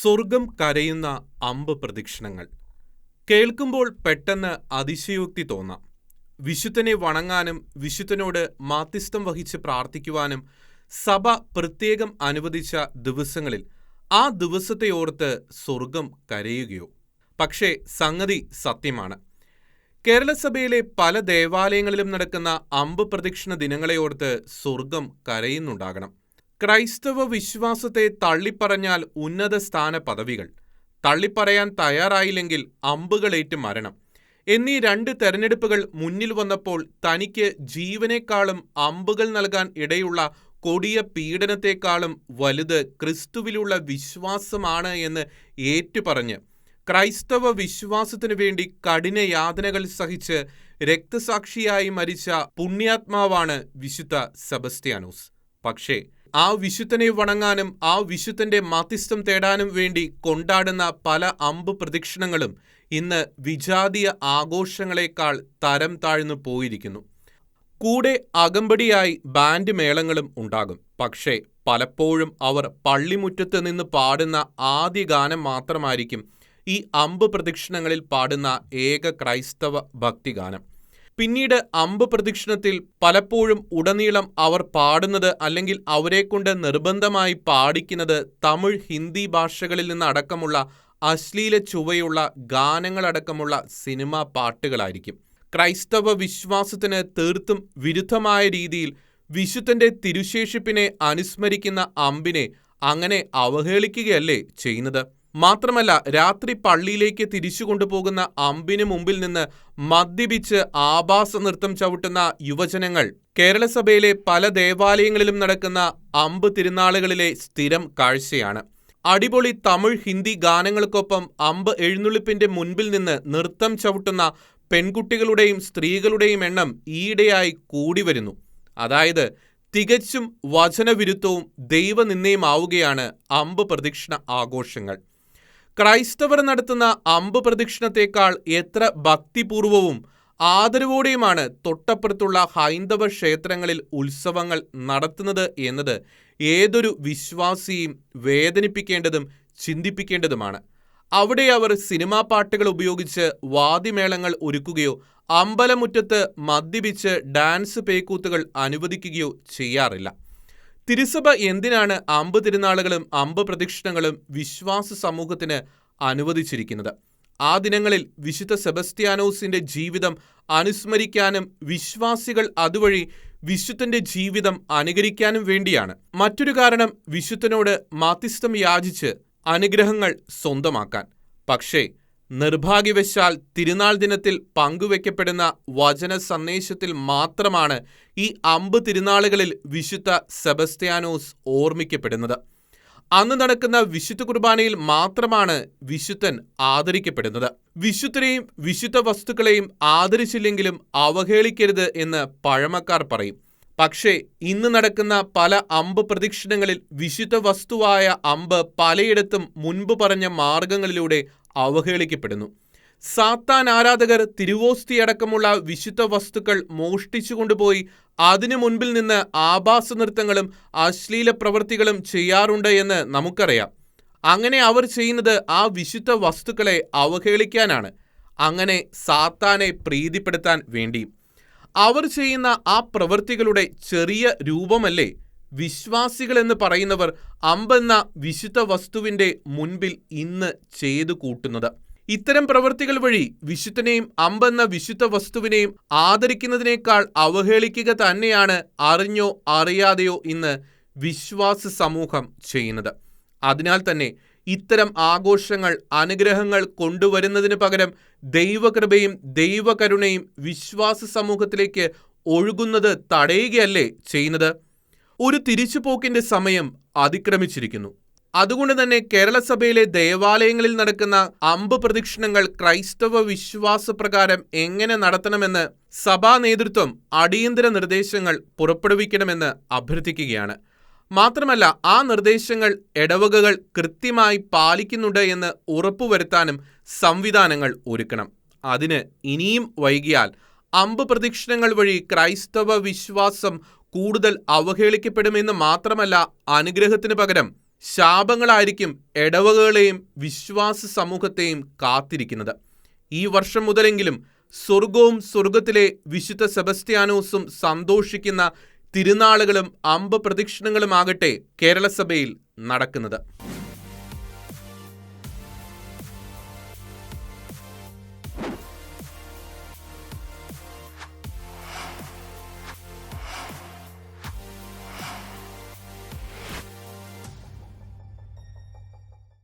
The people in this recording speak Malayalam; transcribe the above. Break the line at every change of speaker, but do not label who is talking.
സ്വർഗം കരയുന്ന അമ്പ് പ്രദക്ഷിണങ്ങൾ. കേൾക്കുമ്പോൾ പെട്ടെന്ന് അതിശയോക്തി തോന്നാം. വിശുദ്ധനെ വണങ്ങാനും വിശുദ്ധനോട് മാധ്യസ്ഥം വഹിച്ച് പ്രാർത്ഥിക്കുവാനും സഭ പ്രത്യേകം അനുവദിച്ച ദിവസങ്ങളിൽ ആ ദിവസത്തെ ഓർത്ത് സ്വർഗം കരയുകയോ. പക്ഷേ സംഗതി സത്യമാണ്. കേരളസഭയിലെ പല ദേവാലയങ്ങളിലും നടക്കുന്ന അമ്പ് പ്രദക്ഷിണ ദിനങ്ങളെയോർത്ത് സ്വർഗം കരയുന്നുണ്ടാകണം. ക്രൈസ്തവ വിശ്വാസത്തെ തള്ളിപ്പറഞ്ഞാൽ ഉന്നത സ്ഥാന പദവികൾ തള്ളിപ്പറയാൻ തയ്യാറായില്ലെങ്കിൽ അമ്പുകളേറ്റ് മരണം. എന്നീ രണ്ട് തെരഞ്ഞെടുപ്പുകൾ മുന്നിൽ വന്നപ്പോൾ തനിക്ക് ജീവനേക്കാളും അമ്പുകൾ നൽകാൻ ഇടയുള്ള കൊടിയ പീഡനത്തെക്കാളും വലുത് ക്രിസ്തുവിലുള്ള വിശ്വാസമാണ് എന്ന് ഏറ്റുപറഞ്ഞ് ക്രൈസ്തവ വിശ്വാസത്തിനു വേണ്ടി കഠിന യാതനകൾ സഹിച്ച് രക്തസാക്ഷിയായി മരിച്ച പുണ്യാത്മാവാണ് വിശുദ്ധ സെബസ്ത്യാനോസ്. പക്ഷേ ആ വിശുദ്ധനെ വണങ്ങാനും ആ വിശുദ്ധന്റെ മാധ്യസ്ഥം തേടാനും വേണ്ടി കൊണ്ടാടുന്ന പല അമ്പ് പ്രദക്ഷിണങ്ങളും ഇന്ന് വിജാതീയ ആഘോഷങ്ങളെക്കാൾ തരം താഴ്ന്നു പോയിരിക്കുന്നു. കൂടെ അകമ്പടിയായി ബാൻഡ് മേളങ്ങളും ഉണ്ടാകും. പക്ഷേ പലപ്പോഴും അവർ പള്ളിമുറ്റത്ത് നിന്ന് പാടുന്ന ആദ്യ ഗാനം മാത്രമായിരിക്കും ഈ അമ്പ് പ്രദക്ഷിണങ്ങളിൽ പാടുന്ന ഏക ക്രൈസ്തവ ഭക്തിഗാനം. പിന്നീട് അമ്പ് പ്രദക്ഷിണത്തിൽ പലപ്പോഴും ഉടനീളം അവർ പാടുന്നത് അല്ലെങ്കിൽ അവരെക്കൊണ്ട് നിർബന്ധമായി പാടിക്കുന്നത് തമിഴ് ഹിന്ദി ഭാഷകളിൽ നിന്നടക്കമുള്ള അശ്ലീല ചുവയുള്ള ഗാനങ്ങളടക്കമുള്ള സിനിമാ പാട്ടുകളായിരിക്കും. ക്രൈസ്തവ വിശ്വാസത്തിന് തീർത്തും വിരുദ്ധമായ രീതിയിൽ വിശുദ്ധന്റെ തിരുശേഷിപ്പിനെ അനുസ്മരിക്കുന്ന അമ്പിനെ അങ്ങനെ അവഹേളിക്കുകയല്ലേ ചെയ്യുന്നത്? മാത്രമല്ല രാത്രി പള്ളിയിലേക്ക് തിരിച്ചു കൊണ്ടുപോകുന്ന അമ്പിന് മുമ്പിൽ നിന്ന് മദ്യപിച്ച് ആഭാസ നൃത്തം ചവിട്ടുന്ന യുവജനങ്ങൾ. കേരളസഭയിലെ പല ദേവാലയങ്ങളിലും നടക്കുന്ന അമ്പ് തിരുനാളുകളിലെ സ്ഥിരം കാഴ്ചയാണ്. അടിപൊളി തമിഴ് ഹിന്ദി ഗാനങ്ങൾക്കൊപ്പം അമ്പ് എഴുന്നള്ളിപ്പിന്റെ മുൻപിൽ നിന്ന് നൃത്തം ചവിട്ടുന്ന പെൺകുട്ടികളുടെയും സ്ത്രീകളുടെയും എണ്ണം ഈയിടെയായി കൂടി വരുന്നു. അതായത് തികച്ചും വചനവിരുദ്ധവും ദൈവനിന്ദയുമാവുകയാണ് അമ്പ് പ്രദക്ഷിണ ആഘോഷങ്ങൾ. ക്രൈസ്തവർ നടത്തുന്ന അമ്പ് പ്രദക്ഷിണത്തേക്കാൾ എത്ര ഭക്തിപൂർവവും ആദരവോടെയുമാണ് തൊട്ടപ്പുറത്തുള്ള ഹൈന്ദവ ക്ഷേത്രങ്ങളിൽ ഉത്സവങ്ങൾ നടത്തുന്നത് എന്നത് ഏതൊരു വിശ്വാസിയും വേദനിപ്പിക്കേണ്ടതും ചിന്തിപ്പിക്കേണ്ടതുമാണ്. അവിടെ അവർ സിനിമാ പാട്ടുകൾ ഉപയോഗിച്ച് വാദിമേളങ്ങൾ ഒരുക്കുകയോ അമ്പലമുറ്റത്ത് മദ്യപിച്ച് ഡാൻസ് പേക്കൂത്തുകൾ അനുവദിക്കുകയോ ചെയ്യാറില്ല. തിരുസഭ എന്തിനാണ് അമ്പ് തിരുനാളുകളും അമ്പ് പ്രദക്ഷിണങ്ങളും വിശ്വാസ സമൂഹത്തിന് അനുവദിച്ചിരിക്കുന്നത്? ആ ദിനങ്ങളിൽ വിശുദ്ധ സെബസ്ത്യാനോസിന്റെ ജീവിതം അനുസ്മരിക്കാനും വിശ്വാസികൾ അതുവഴി വിശുദ്ധന്റെ ജീവിതം അനുകരിക്കാനും വേണ്ടിയാണ്. മറ്റൊരു കാരണം വിശുദ്ധനോട് മാധ്യസ്ഥം യാചിച്ച് അനുഗ്രഹങ്ങൾ സ്വന്തമാക്കാൻ. പക്ഷേ നിർഭാഗ്യവശാൽ തിരുനാൾ ദിനത്തിൽ പങ്കുവെക്കപ്പെടുന്ന വചന സന്ദേശത്തിൽ മാത്രമാണ് ഈ അമ്പ് തിരുനാളുകളിൽ വിശുദ്ധ സെബസ്ത്യാനോസ് ഓർമ്മിക്കപ്പെടുന്നത്. അന്ന് നടക്കുന്ന വിശുദ്ധ കുർബാനയിൽ മാത്രമാണ് വിശുദ്ധൻ ആദരിക്കപ്പെടുന്നത്. വിശുദ്ധരെയും വിശുദ്ധ വസ്തുക്കളെയും ആദരിച്ചില്ലെങ്കിലും അവഹേളിക്കരുത് എന്ന് പഴമക്കാർ പറയും. പക്ഷേ ഇന്ന് നടക്കുന്ന പല അമ്പ് പ്രദക്ഷിണങ്ങളിൽ വിശുദ്ധ വസ്തുവായ അമ്പ് പലയിടത്തും മുൻപ് പറഞ്ഞ മാർഗങ്ങളിലൂടെ അവഹേളിക്കപ്പെടുന്നു. സാത്താൻ ആരാധകർ തിരുവോസ്തി അടക്കമുള്ള വിശുദ്ധ വസ്തുക്കൾ മോഷ്ടിച്ചു കൊണ്ടുപോയി അതിനു മുൻപിൽ നിന്ന് ആഭാസ നൃത്തങ്ങളും അശ്ലീല പ്രവൃത്തികളും ചെയ്യാറുണ്ട് എന്ന് നമുക്കറിയാം. അങ്ങനെ അവർ ചെയ്യുന്നത് ആ വിശുദ്ധ വസ്തുക്കളെ അവഹേളിക്കാനാണ്. അങ്ങനെ സാത്താനെ പ്രീതിപ്പെടുത്താൻ വേണ്ടി. അവർ ചെയ്യുന്ന ആ പ്രവൃത്തികളുടെ ചെറിയ രൂപമല്ലേ വിശ്വാസികൾ എന്ന് പറയുന്നവർ അമ്പെന്ന വിശുദ്ധ വസ്തുവിന്റെ മുൻപിൽ ഇന്ന് ചെയ്തു കൂട്ടുന്നത്. ഇത്തരം പ്രവൃത്തികൾ വഴി വിശുദ്ധനെയും അമ്പെന്ന വിശുദ്ധ വസ്തുവിനെയും ആദരിക്കുന്നതിനേക്കാൾ അവഹേളിക്കുക തന്നെയാണ് അറിഞ്ഞോ അറിയാതെയോ ഇന്ന് വിശ്വാസ സമൂഹം ചെയ്യുന്നത്. അതിനാൽ തന്നെ ഇത്തരം ആഘോഷങ്ങൾ അനുഗ്രഹങ്ങൾ കൊണ്ടുവരുന്നതിന് പകരം ദൈവകൃപയും ദൈവകരുണയും വിശ്വാസ സമൂഹത്തിലേക്ക് ഒഴുകുന്നത് തടയുകയല്ലേ ചെയ്യുന്നത്? ഒരു തിരിച്ചുപോക്കിന്റെ സമയം അതിക്രമിച്ചിരിക്കുന്നു. അതുകൊണ്ട് തന്നെ കേരളസഭയിലെ ദേവാലയങ്ങളിൽ നടക്കുന്ന അമ്പ് പ്രദക്ഷിണങ്ങൾ ക്രൈസ്തവ വിശ്വാസപ്രകാരം എങ്ങനെ നടത്തണമെന്ന് സഭാ നേതൃത്വം അടിയന്തര നിർദ്ദേശങ്ങൾ പുറപ്പെടുവിക്കണമെന്ന് അഭ്യർത്ഥിക്കുകയാണ്. മാത്രമല്ല ആ നിർദ്ദേശങ്ങൾ ഇടവകകൾ കൃത്യമായി പാലിക്കുന്നുണ്ട് എന്ന് ഉറപ്പുവരുത്താനും സംവിധാനങ്ങൾ ഒരുക്കണം. അതിന് ഇനിയും വൈകിയാൽ അമ്പ് പ്രദക്ഷിണങ്ങൾ വഴി ക്രൈസ്തവ വിശ്വാസം കൂടുതൽ അവഹേളിക്കപ്പെടുമെന്ന് മാത്രമല്ല അനുഗ്രഹത്തിന് പകരം ശാപങ്ങളായിരിക്കും ഇടവകകളെയും വിശ്വാസ സമൂഹത്തെയും കാത്തിരിക്കുന്നത്. ഈ വർഷം മുതലെങ്കിലും സ്വർഗവും സ്വർഗത്തിലെ വിശുദ്ധ സെബസ്ത്യാനോസും സന്തോഷിക്കുന്ന തിരുനാളുകളും അമ്പ പ്രദക്ഷിണങ്ങളുമാകട്ടെ കേരളസഭയിൽ നടക്കുന്നത്.